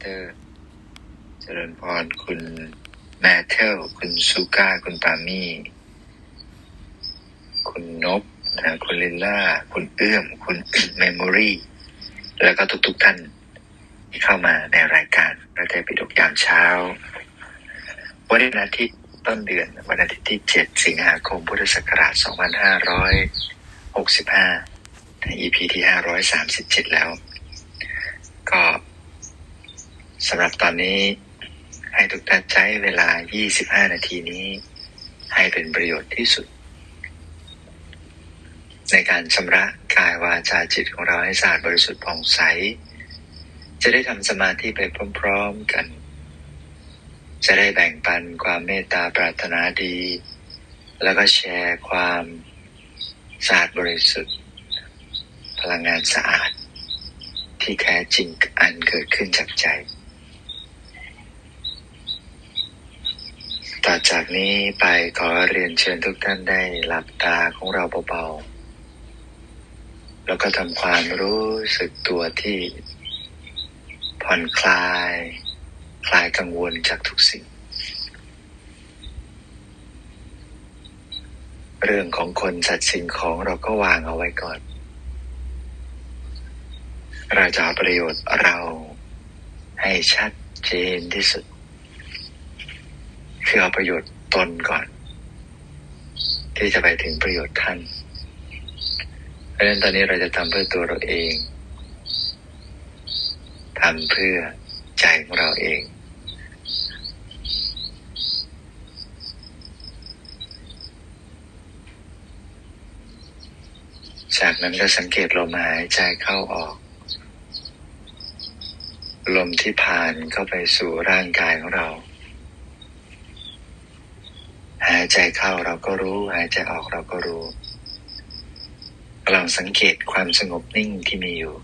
เตอร์ เจริญพร คุณแมทเทล คุณซูก้า คุณปามี่ คุณนบนะคุณลิลล่า คุณเอื้อม คุณเมมโมรี่ แล้วก็ทุกๆท่านที่เข้ามาในรายการพระเทพิดกยามเช้า วันอาทิตย์ต้นเดือน วันอาทิตย์ที่ 7 สิงหาคม พุทธศักราช 2565 ใน EP ที่ 537 แล้ว ก็ สำหรับตอนนี้ ให้ทุกท่านใช้เวลา 25 นาทีนี้ ให้เป็นประโยชน์ที่สุด ในการชำระกายวาจาจิตของเราให้สะอาดบริสุทธิ์ผ่องใส จะได้ทำสมาธิไปพร้อมๆกัน จะได้แบ่งปันความเมตตาปรารถนาดี แล้วก็แชร์ความสะอาดบริสุทธิ์ พลังงานสะอาดที่แท้จริงอันเกิดขึ้นจากใจ ต่อจากนี้ไปขอเรียนเชิญทุกท่านได้หลับตาของเราเบาๆ แล้วก็ทำความรู้สึกตัวที่ผ่อนคลาย คลายกังวลจากทุกสิ่ง เรื่องของคนสัตว์สิ่งของเราก็วางเอาไว้ก่อน เราจะเอาประโยชน์เราให้ชัดเจนที่สุด คือเอาประโยชน์ตนก่อน ที่จะไปถึงประโยชน์ท่าน เพราะฉะนั้นตอนนี้เราจะทำเพื่อตัวเราเองทำเพื่อใจของเราเองจากนั้นก็สังเกตลมหายใจเข้าออก ลมที่ผ่านเข้าไปสู่ร่างกายของเรา หายใจเข้าเราก็รู้ หายใจออกเราก็รู้ เราสังเกตความสงบนิ่งที่มีอยู่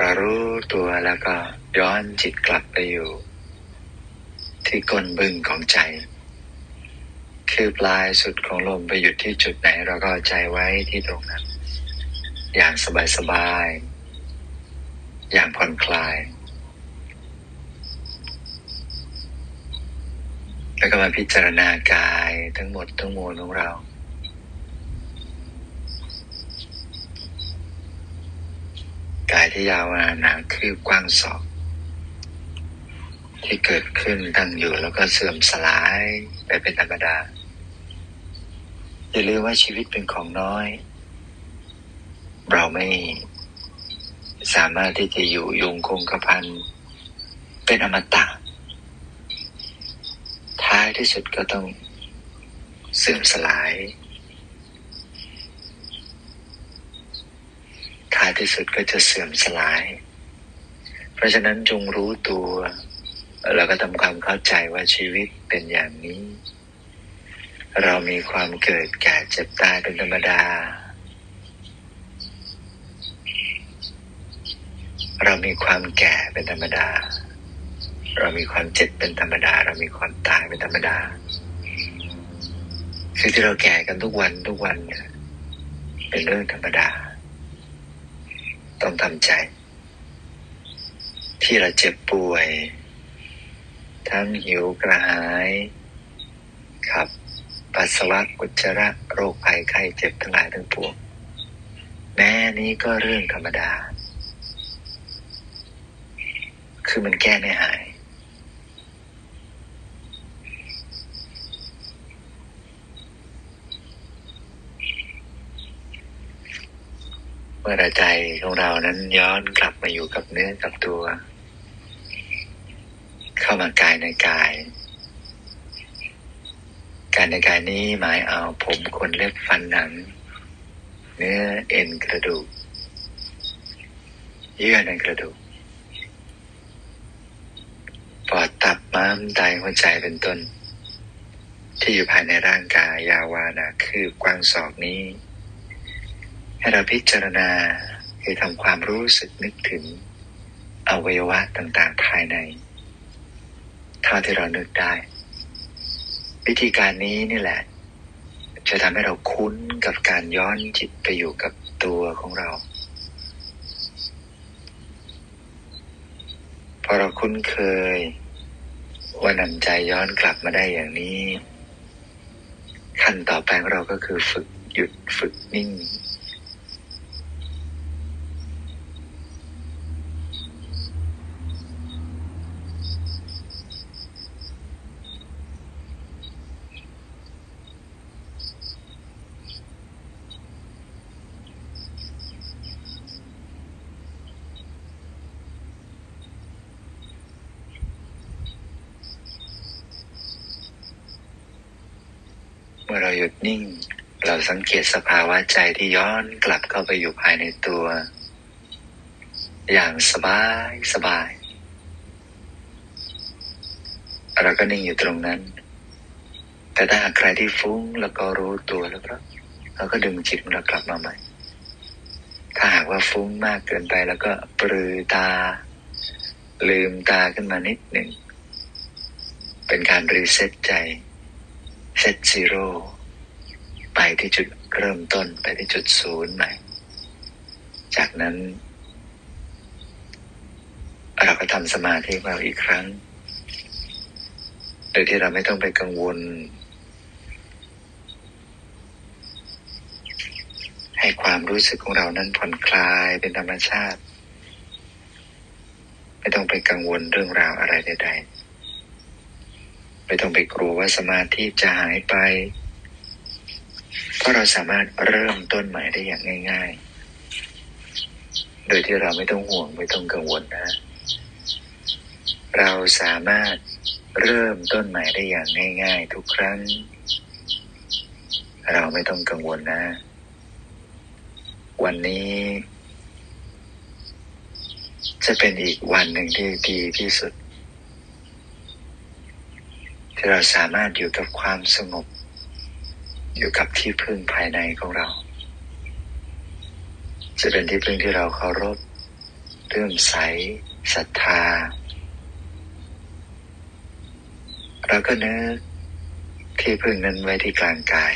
เรารู้ตัวแล้วก็ย้อนจิตกลับไปอยู่ ที่ก้นบึ้งของใจ คือปลายสุดของลมไปหยุดที่จุดไหน เราก็ใจไว้ที่ตรงนั้น อย่างสบายๆอย่างผ่อนคลาย แล้วก็มาพิจารณากายทั้งหมดทั้งมวลของเรา กาย ที่ยาวนาหนาคืบกว้างศอก ที่เกิดขึ้นตั้งอยู่แล้วก็เสื่อมสลายไปเป็นธรรมดา อย่าลืมว่าชีวิตเป็นของน้อย เราไม่สามารถที่จะอยู่ยงคงกระพันเป็นอมตะ ท้ายที่สุดก็ต้องเสื่อมสลายายที่สุดก็จะเสื่อมสลาย เพราะฉะนั้นจงรู้ตัวแล้วก็ทำความเข้าใจว่าชีวิตเป็นอย่างนี้ เรามีความเกิดแก่เจ็บตายเป็นธรรมดา เรามีความแก่เป็นธรรมดา เรามีความเจ็บเป็นธรรมดา เรามีความตายเป็นธรรมดา คือที่เราแก่กันทุกวันทุกวันเนี่ยเป็นเรื่องธรรมดา ต้องทำใจ ที่เราเจ็บป่วย ทั้งหิวกระหายครับปัสสาวะอุจจาระโรคภัยไข้เจ็บทั้งหลายทั้งปวงแม้นี้ก็เรื่องธรรมดา คือมันแก้ไม่หาย มื่อใจของเรานั้นย้อนกลับมาอยู่กับเนื้อกับตัว เข้ามากายในกาย การในกายนี้หมายเอาผมขนเล็บฟันหนัง เนื้อเอ็นกระดูก เยื่อในกระดูกปอดตับม้ามไตหัวใจเป็นต้น ที่อยู่ภายในร่างกายยาวานาคืบกว้างศอกนี้ ให้เราพิจารณาคือทำความรู้สึกนึกถึงอวัยวะต่างๆ ภายใน เท่าที่เรานึกได้ วิธีการนี้นี่แหละ จะทำให้เราคุ้นกับการย้อนจิตไปอยู่กับตัวของเรา พอเราคุ้นเคย ว่านำใจย้อนกลับมาได้อย่างนี้ ขั้นต่อไปของเราก็คือฝึกหยุดฝึกนิ่ง อเราหยุดนิ่ง เราสังเกตสภาวะใจที่ย้อนกลับเข้าไปอยู่ภายในตัว อย่างสบายสบาย เราก็นิ่งอยู่ตรงนั้น แต่ถ้าหากใครที่ฟุ้งแล้วก็รู้ตัวแล้วก็เราก็ดึงจิตของเรากลับมาใหม่ ถ้าหากว่าฟุ้งมากเกินไปแล้วก็ปลือตา ลืมตาขึ้นมานิดหนึ่ง เป็นการรีเซ็ตใจ เซตซีโร่ไปที่จุดเริ่มต้นไปที่จุดศูนย์ใหม่ จากนั้น เราก็ทำสมาธิของเราอีกครั้ง โดยที่เราไม่ต้องไปกังวล ให้ความรู้สึกของเรานั้นผ่อนคลายเป็นธรรมชาติ ไม่ต้องไปกังวลเรื่องราวอะไรใดๆ ไม่ต้องไปกลัวว่าสมาธิจะหายไป เพราะเราสามารถเริ่มต้นใหม่ได้อย่างง่าย ๆ โดยที่เราไม่ต้องห่วงไม่ต้องกังวลนะ เราสามารถเริ่มต้นใหม่ได้อย่างง่าย ๆ ทุกครั้ง เราไม่ต้องกังวลนะ วันนี้ จะเป็นอีกวันหนึ่งที่ดีที่สุด ที่เราสามารถอยู่กับความสงบ อยู่กับที่พึ่งภายในของเรา จะเป็นที่พึ่งที่เราเคารพเลื่มใสศรัทธา เราก็นึกที่พึ่งนั้นไว้ที่กลางกาย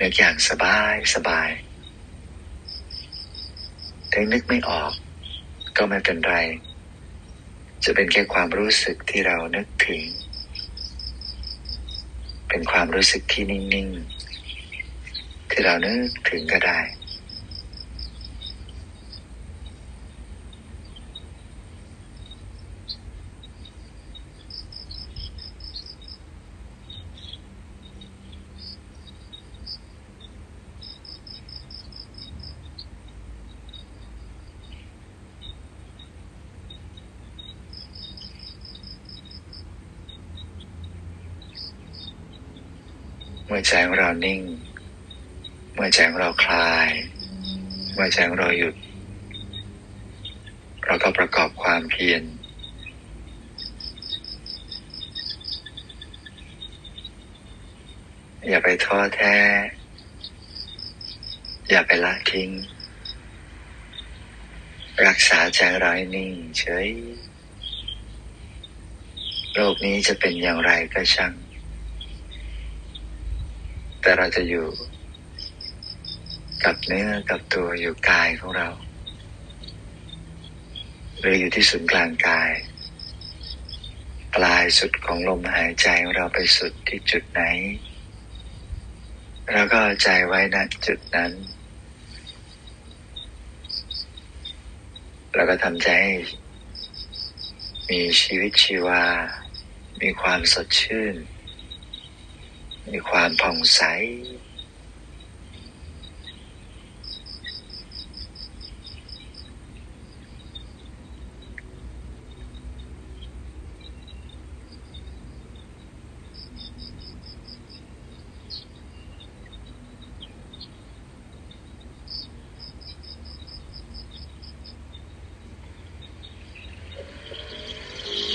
นึกอย่างสบายสบายถึงนึกไม่ออก ก็ไม่เป็นไร จะเป็นแค่ความรู้สึกที่เรานึกถึง เป็นความรู้สึกที่นิ่ง ๆ ที่เรานึกถึงก็ได้ มื่อใจของเรานิ่ง เมื่อใจของเราคลาย เมื่อใจของเราหยุด เราก็ประกอบความเพียรอย่าไปท้อแท้ อย่าไปละทิ้ง รักษาใจเราให้นิ่งเฉย โลกนี้จะเป็นอย่างไรก็ช่าง แต่เราจะอยู่กับเนื้อกับตัวอยู่กายของเราหรืออยู่ที่ศูนย์กลางกาย ปลายสุดของลมหายใจของเราไปสุดที่จุดไหนเราก็ใจไว้ณจุดนั้น แล้วก็ทำใจใมีชีวิตชีวา มีความสดชื่น มีความผ่องใส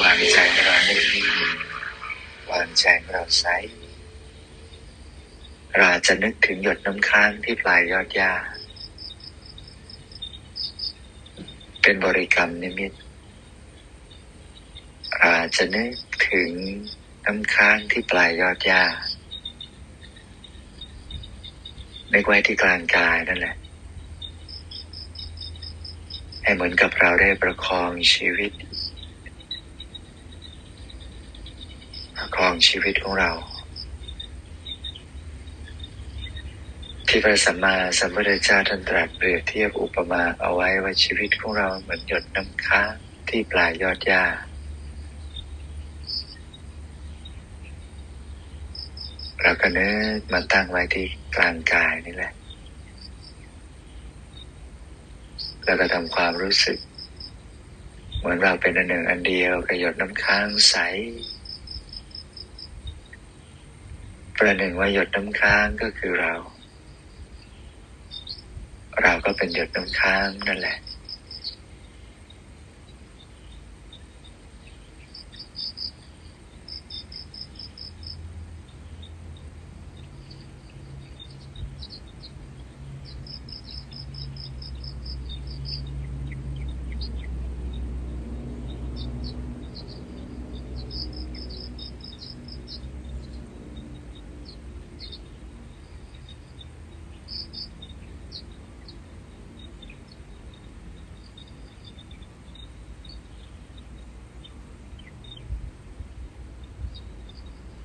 วางใจให้เรานิ่งางใจของเราใสเราอา จะนึกถึงหยดน้ำค้างที่ปลายยอดหญ้า เป็นบริกรรมนิมิตอาจจะนึกถึงน้ำค้างที่ปลายยอดหญ้านึกไว้ที่กลางกายนั่นแหละ ให้เหมือนกับเราได้ประคองชีวิต ประคองชีวิตของเรา ที่พระสัมมาสัมพุทธเจ้าท่านตรัสเปรียบเทียบอุปมาเอาไว้ว่าชีวิตของเราเหมือนหยดน้ำค้างที่ปลายยอดหญ้า เราก็นึกมาตั้งไว้ที่กลางกายนี่แหละ แล้วก็ทำความรู้สึก เหมือนเราเป็นอันหนึ่งอันเดียวกับหยดน้ำค้างใสประหนึ่งว่าหยดน้ำค้างก็คือเรา เราก็เป็นหยดน้ำค้างนั่นแหละ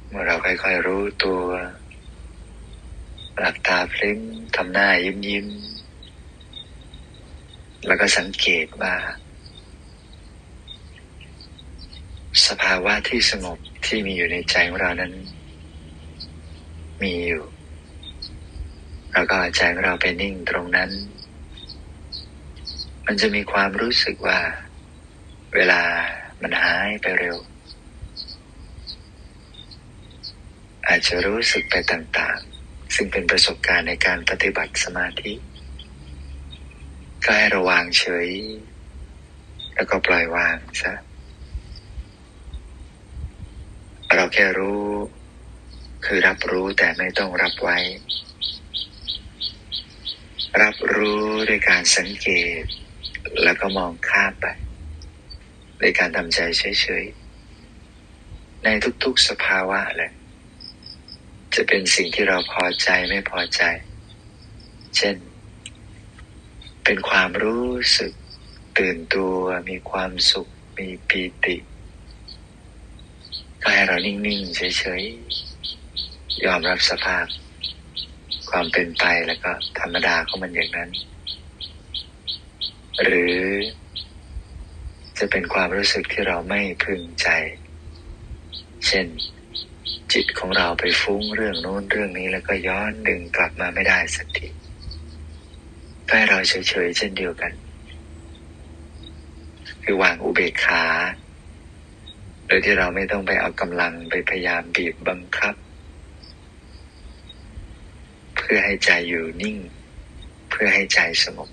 เมื่อเราค่อยๆรู้ตัวหลับตาพลิ้มทำหน้ายิ้มยิ้มๆแล้วก็สังเกตว่า สภาวะที่สงบที่มีอยู่ในใจของเรานั้น มีอยู่เราก็ใจของเราไปนิ่งตรงนั้น มันจะมีความรู้สึกว่า เวลามันหายไปเร็ว อาจจะรู้สึกไปต่างๆ ซึ่งเป็นประสบการณ์ในการปฏิบัติสมาธิก็ให้ระวางเฉย แล้วก็ปล่อยวางซะเราแค่รู้ คือรับรู้แต่ไม่ต้องรับไว้ รับรู้ด้วยการสังเกต แล้วก็มองข้ามไปในการทำใจเฉยๆในทุกๆสภาวะเลย จะเป็นสิ่งที่เราพอใจไม่พอใจ เช่น เป็นความรู้สึกตื่นตัว มีความสุข มีปีติก็ให้เรานิ่งๆเฉยๆ ยอมรับสภาพ ความเป็นไปแล้วก็ธรรมดาของมันอย่างนั้น หรือจะเป็นความรู้สึกที่เราไม่พึงใจ เช่น จิตของเราไปฟุ้งเรื่องโน้นเรื่องนี้แล้วก็ย้อนดึงกลับมาไม่ได้สักทีก็ให้เราเฉยๆเช่นเดียวกัน คือวางอุเบกขา โดยที่เราไม่ต้องไปเอากำลังไปพยายามบีบบังคับ เพื่อให้ใจอยู่นิ่ง เพื่อให้ใจสงบ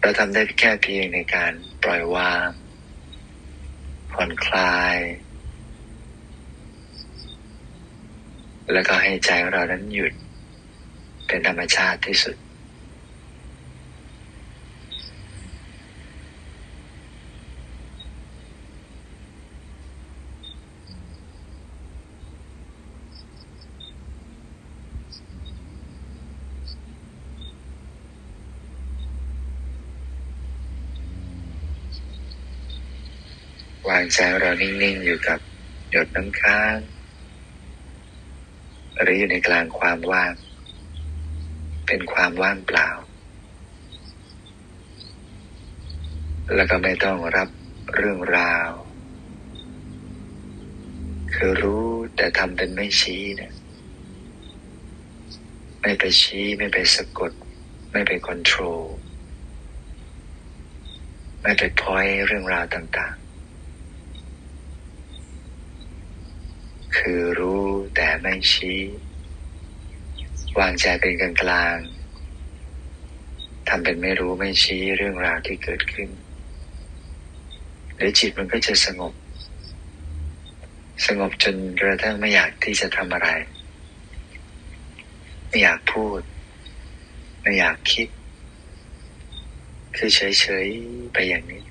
เราทำได้แค่เพียงในการปล่อยวางผ่อนคลาย แล้วก็ให้ใจของเรานั้นหยุดเป็นธรรมชาติที่สุด วางใจเรานิ่งๆอยู่กับหยดน้ำค้าง หรืออยู่ในกลางความว่าง เป็นความว่างเปล่า แล้วก็ไม่ต้องรับเรื่องราว คือรู้แต่ทำเป็นไม่ชี้เนะไม่ไปชี้ไม่ไปสะกด ไม่ไปคอนโทรลไม่ไปพอยเรื่องราวต่าง คือรู้แต่ไม่ชี้ วางใจเป็นกลางกลางทำเป็นไม่รู้ไม่ชี้เรื่องราวที่เกิดขึ้นหรือจิตมันก็จะสงบ สงบจนกระทั่งไม่อยากที่จะทำอะไร ไม่อยากพูด ไม่อยากคิด คือเฉยๆไปอย่างนี้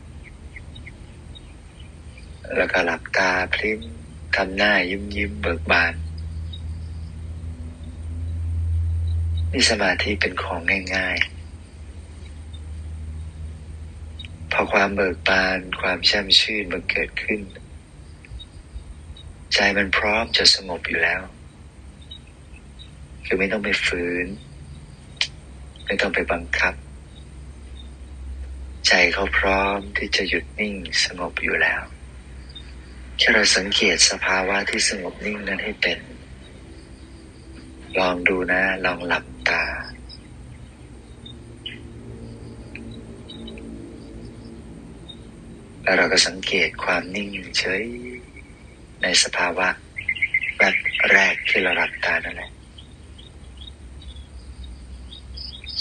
แล้วก็หลับตาพลิ้ม ทำหน้ายิ้มยิ้มเบิกบาน นี่สมาธิเป็นของง่าย ๆ พอความเบิกบานความแช่มชื่นมันเกิดขึ้น ใจมันพร้อมจะสงบอยู่แล้ว คือไม่ต้องไปฝืน ไม่ต้องไปบังคับ ใจเขาพร้อมที่จะหยุดนิ่งสงบอยู่แล้ว แค่เราสังเกตสภาวะที่สงบนิ่งนั้นให้เป็น ลองดูนะ ลองหลับตา แล้วเราก็สังเกตความนิ่งเฉยในสภาวะแรกแรกที่เราหลับตานั่นแหละ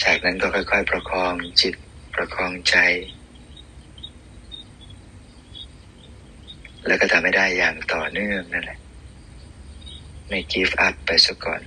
จากนั้นก็ค่อย ๆ ประคองจิตประคองใจ แล้วก็ทำให้ได้อย่างต่อเนื่องนั่นแหละ ไม่กีฟอัพไปซะก่อน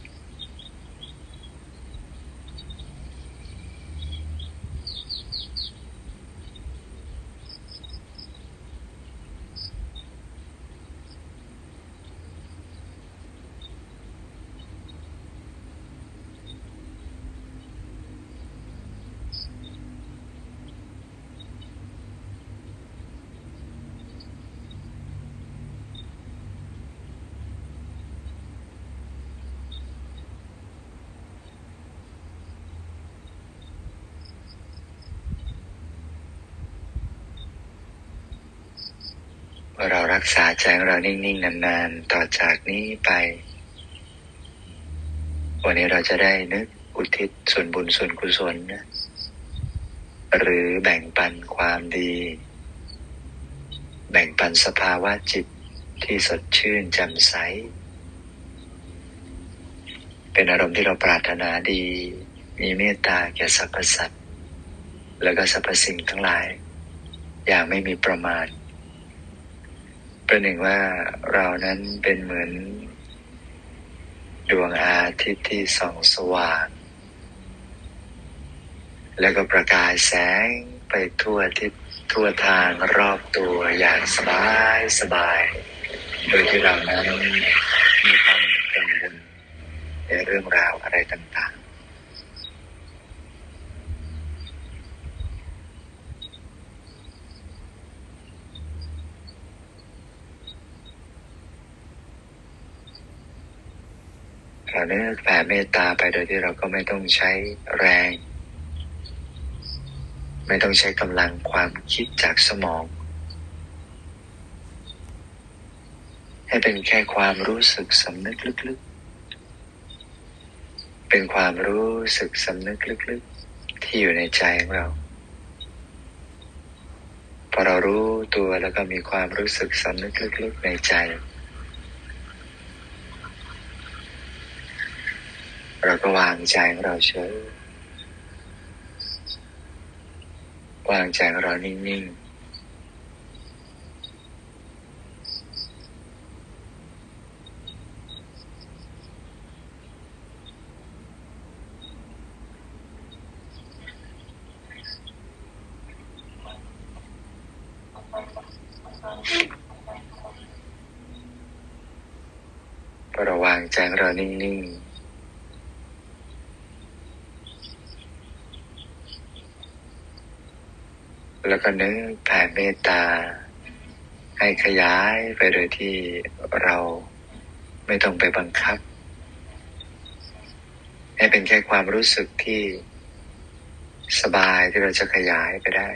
อเรารักษาใจของเรานิ่ง ๆ นาน ๆ ต่อจากนี้ไป วันนี้เราจะได้นึกอุทิศส่วนบุญส่วนกุศลนะหรือแบ่งปันความดี แบ่งปันสภาวะจิตที่สดชื่นแจ่มใส เป็นอารมณ์ที่เราปรารถนาดี มีเมตตาแก่สรรพสัตว์ แล้วก็สรรพสิ่งทั้งหลาย อย่างไม่มีประมาณ ประหนึ่งว่าเรานั้นเป็นเหมือน ดวงอาทิตย์ที่ส่องสว่าง แล้วก็ประกายแสงไปทั่วทิศทั่วทางรอบตัวอย่างสบายสบาย โดยที่เรานั้นมีความกังวลในเรื่องราวอะไรต่าง ๆเราเนี้แผ่เมตตาไปโดยที่เราก็ไม่ต้องใช้แรง ไม่ต้องใช้กำลังความคิดจากสมอง ให้เป็นแค่ความรู้สึกสำนึกลึกๆ เป็นความรู้สึกสำนึกลึกๆ ที่อยู่ในใจของเราพอเรารู้ตัวแล้วก็มีความรู้สึกสำนึกลึกๆในใจ เราก็วางใจของเราเฉยวางใจของเรานิ่งๆพอเราวางใจของเรานิ่งๆ แล้ว ก็นึกแผ่เมตตา ให้ขยายไปโดยที่เราไม่ต้องไปบังคับ ให้เป็นแค่ความรู้สึกที่สบายที่เราจะขยายไปได้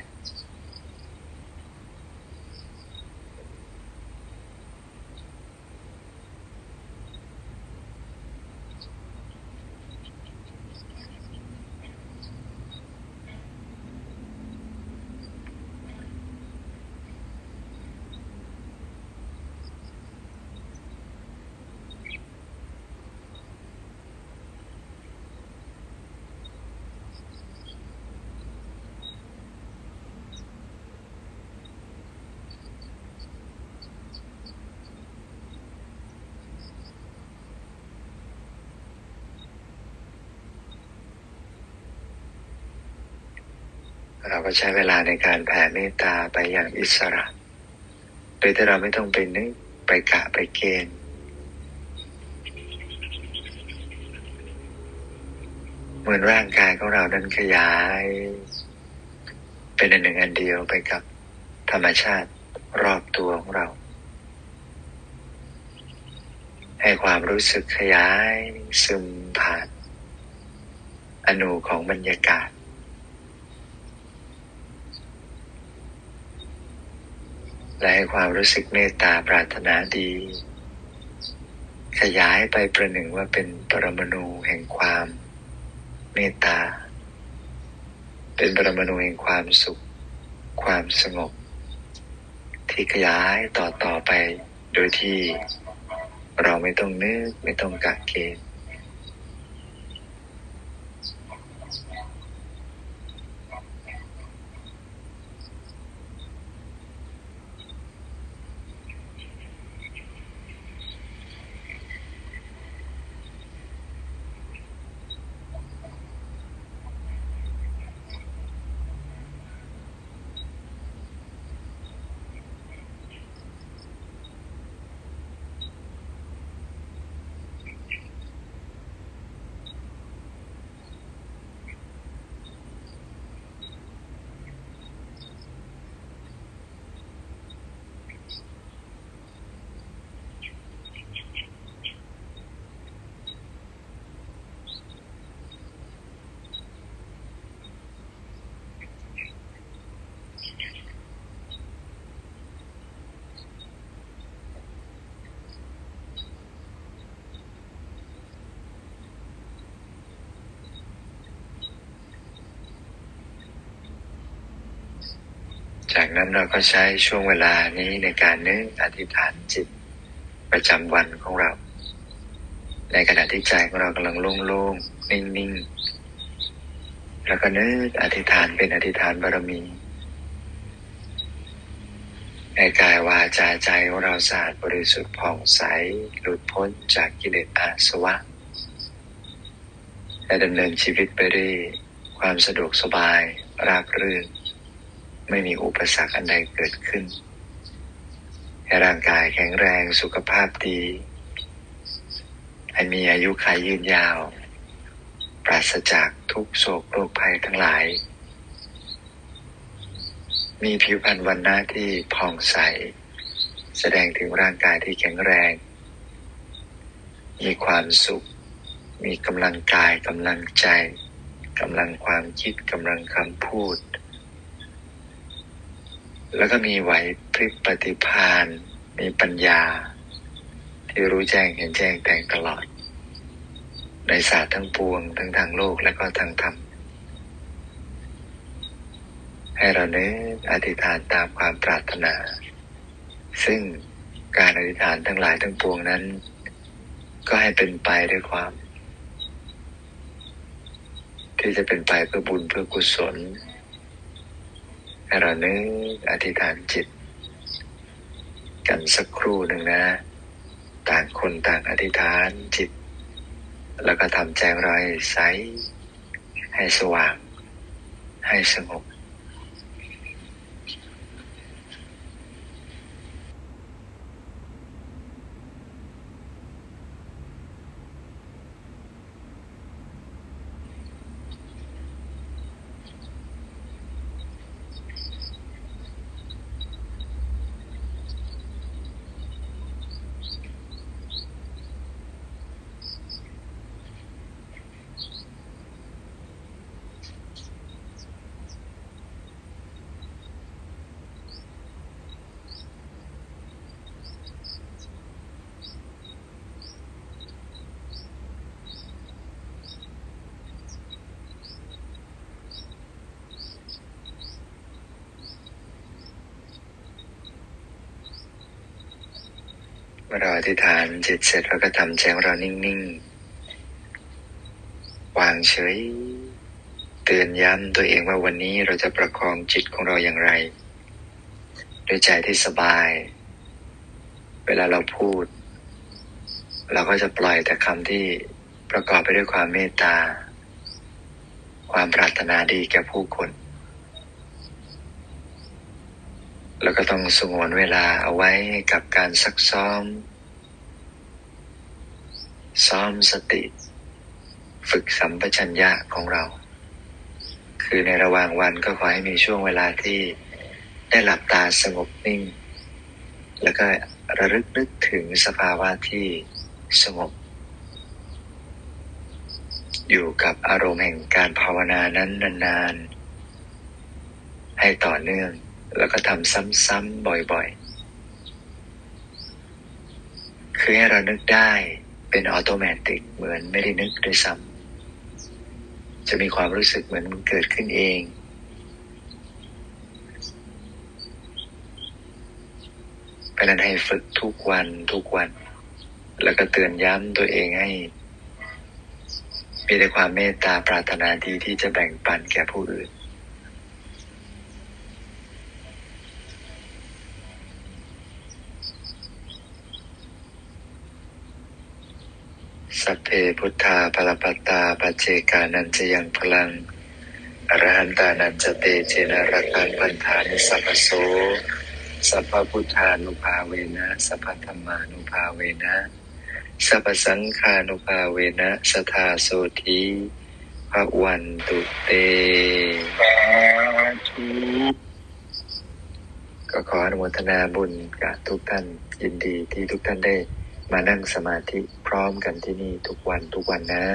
เราก็ใช้เวลาในการแผ่เมตตาไปอย่างอิสระ โดยที่เราไม่ต้องไปนึกไปกะไปเกณฑ์เหมือนร่างกายของเรานั้นขยาย เป็นอันหนึ่งอันเดียวไปกับธรรมชาติรอบตัวของเรา ให้ความรู้สึกขยายซึมผ่าน อนูของบรรยากาศ และให้ความรู้สึกเมตตาปรารถนาดี ขยายไปประหนึ่งว่าเป็นปรมาณูแห่งความเมตตา เป็นปรมาณูแห่งความสุข ความสงบ ที่ขยายต่อต่อไปโดยที่เราไม่ต้องนึกไม่ต้องกะเกณฑ์ จากนั้นเราก็ใช้ช่วงเวลานี้ในการนึกอธิษฐานจิตประจำวันของเรา ในขณะที่ใจของเรากำลังโล่งๆ นิ่งๆ แล้วก็นึกอธิษฐานเป็นอธิษฐานบารมีให้กายวาจาใจของเราสะอาดบริสุทธิ์ผ่องใสหลุดพ้นจากกิเลสอาสวะและดำเนินชีวิตไปด้วยความสะดวกสบายราบรื่น ไม่มีอุปสรรคอันใดเกิดขึ้น ให้ร่างกายแข็งแรงสุขภาพดี ให้มีอายุขัยยืนยาว ปราศจากทุกโศกโรคภัยทั้งหลาย มีผิวพรรณวันหน้าที่ผ่องใส แสดงถึงร่างกายที่แข็งแรง มีความสุข มีกำลังกายกำลังใจกำลังความคิดกำลังคำพูด แล้วก็มีไหวพริบปฏิภาณมีปัญญา ที่รู้แจ้งเห็นแจ้งแต่งตลอด ในศาสตร์ทั้งปวง ทั้งทางโลกและก็ทางธรรมให้เราเน้นอธิษฐานตามความปรารถนา ซึ่งการอธิษฐานทั้งหลายทั้งปวงนั้น ก็ให้เป็นไปด้วยความ ที่จะเป็นไปเพื่อบุญเพื่อกุศล ให้เรานึกอธิษฐานจิต กันสักครู่หนึ่งนะ ต่างคนต่างอธิษฐานจิต แล้วก็ทำใจเราให้ใสให้สว่าง ให้สงบ เมื่อเราอธิษฐานจิตเสร็จเราก็ทำใจของเรานิ่งๆ วางเฉย เตือนย้ำตัวเองว่าวันนี้เราจะประคองจิตของเราอย่างไร ด้วยใจที่สบาย เวลาเราพูด เราก็จะปล่อยแต่คำที่ประกอบไปด้วยความเมตตา ความปรารถนาดีแก่ผู้คน แล้วก็ต้องสงวนเวลาเอาไว้กับการซักซ้อม ซ้อมสติ ฝึกสัมปชัญญะของเรา คือในระหว่างวันก็ขอให้มีช่วงเวลาที่ได้หลับตาสงบนิ่ง แล้วก็ระลึกนึกถึงสภาวะที่สงบ อยู่กับอารมณ์แห่งการภาวนานั้นนานๆ ให้ต่อเนื่อง แล้วก็ทำซ้ำๆบ่อยๆ คือให้เรานึกได้เป็นออโตเมติกเหมือนไม่ได้นึกด้วยซ้ำจะมีความรู้สึกเหมือนมันเกิดขึ้นเอง เพราะนั้นให้ฝึกทุกวันทุกวัน แล้วก็เตือนย้ำตัวเองให้ มีแต่ความเมตตาปรารถนาดีที่จะแบ่งปันแก่ผู้อื่น สัพเพพุทธาปรปัตตาปัจเจกานันจะยังพลังอรหันตานันจะเตเจนรักันปันธานิสัพพโสสัพพพุทธานุภาเวนะสัพพธรรมานุภาเวนะสัพพสังฆานุภาเวนะสทาโสธีภะวันตุเตก็ขออนุโมทนาบุญกับทุกท่านยินดีที่ทุกท่านได้ มานั่งสมาธิพร้อมกันที่นี่ทุกวันทุกวันนะ